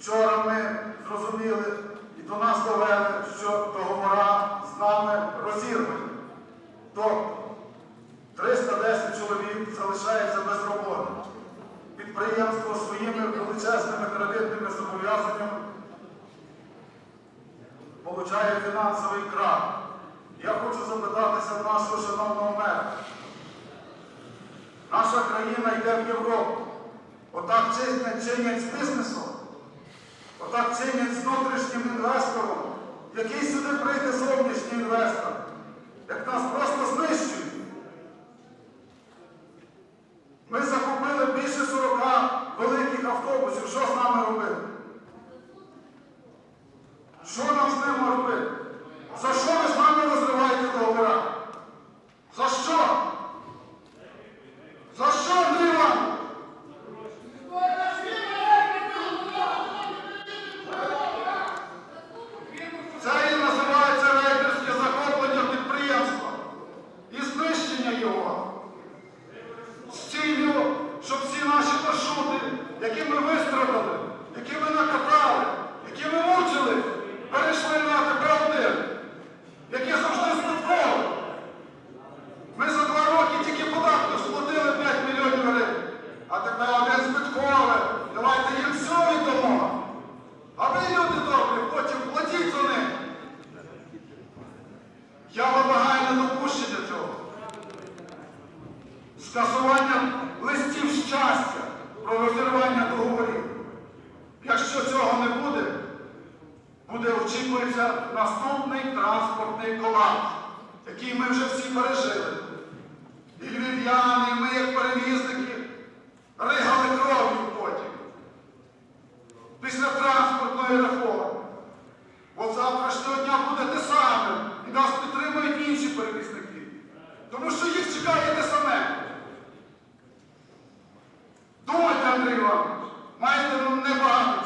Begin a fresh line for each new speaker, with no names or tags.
Вчора ми зрозуміли і до нас довели, що договора з нами розірвані. Тобто 310 чоловік залишається без роботи. Підприємство своїми величезними кредитними зобов'язаннями получає фінансовий крах. Я хочу запитатися нашого шановного мера. Наша країна йде в Європу. Отак чинять з бізнесом, отак чинять з внутрішнім інвестором. Який сюди прийде зовнішній інвестор? Як нас просто знищують. Ми закупили більше 40 великих автобусів. Що з нами робити? Що нам з ними робити? Скасування листів щастя про розірвання договорів. Якщо цього не буде, буде очікується наступний транспортний колапс, який ми вже всі пережили. André mais um negócio.